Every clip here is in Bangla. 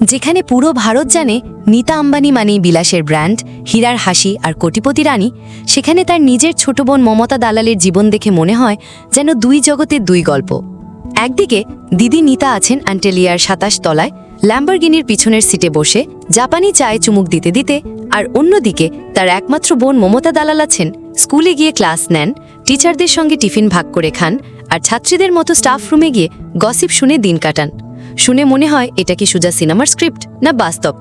যেখানে পুরো ভারত জানে নীতা আম্বানি মানেই বিলাসের ব্র্যান্ড, হীরার হাসি আর কোটিপতি রানী, সেখানে তার নিজের ছোট বোন মমতা দালালের জীবন দেখে মনে হয় যেন দুই জগতের দুই গল্প। একদিকে দিদি নীতা আছেন অ্যান্টেলিয়ার সাতাশ তলায়, ল্যাম্বরগিনির পিছনের সিটে বসে জাপানি চায়ে চুমুক দিতে দিতে, আর অন্যদিকে তার একমাত্র বোন মমতা দালাল আছেন স্কুলে গিয়ে ক্লাস নেন, টিচারদের সঙ্গে টিফিন ভাগ করে খান, আর ছাত্রীদের মতো স্টাফ রুমে গিয়ে গসিপ শুনে দিন কাটান। শুনে মনে হয় এটা কি সুজা সিনেমার স্ক্রিপ্ট না বাস্তব?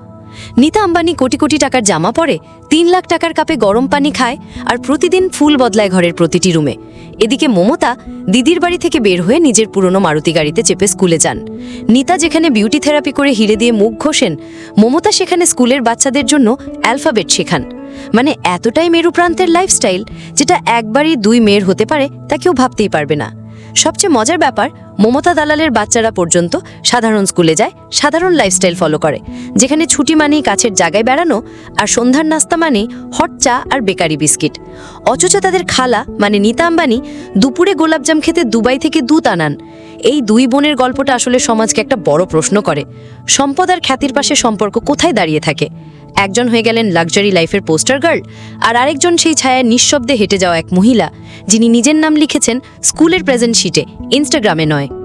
নীতা আম্বানি কোটি কোটি টাকার জামা পরে, তিন লাখ টাকার কাপে গরম পানি খায় আর প্রতিদিন ফুল বদলায় ঘরের প্রতিটি রুমে। এদিকে মমতা দিদির বাড়ি থেকে বের হয়ে নিজের পুরনো মারুতি গাড়িতে চেপে স্কুলে যান। নীতা যেখানে বিউটি থেরাপি করে হিরে দিয়ে মুখ ঘষেন, মমতা সেখানে স্কুলের বাচ্চাদের জন্য অ্যালফাবেট শেখান। মানে এতটাই মেরু প্রান্তের লাইফস্টাইল যেটা একবারই দুই মেয়ের হতে পারে তা কেউ ভাবতেই পারবে না। সবচেয়ে মজার ব্যাপার, মমতা দালালের বাচ্চারা পর্যন্ত সাধারণ স্কুলে যায়, সাধারণ লাইফস্টাইল ফলো করে। যেখানে ছুটি মানেই কাছের জায়গায় বেড়ানো আর সন্ধ্যার নাস্তা মানে হট চা আর বেকারি বিস্কিট। অথচ তাদের খালা মানে নীতা আম্বানি, দুপুরে গোলাপজাম খেতে দুবাই থেকে দুধ আনান। এই দুই বোনের গল্পটা আসলে সমাজকে একটা বড় প্রশ্ন করে। সম্পদ আর খ্যাতির পাশে সম্পর্ক কোথায় দাঁড়িয়ে থাকে? একজন হয়ে গেলেন লাক্সারি লাইফের পোস্টার গার্ল আর আরেকজন সেই ছায়ায় নিঃশব্দে হেঁটে যাওয়া এক মহিলা, যিনি নিজের নাম লিখেছেন স্কুলের প্রেজেন্ট শিটে ইনস্টাগ্রামে নয়।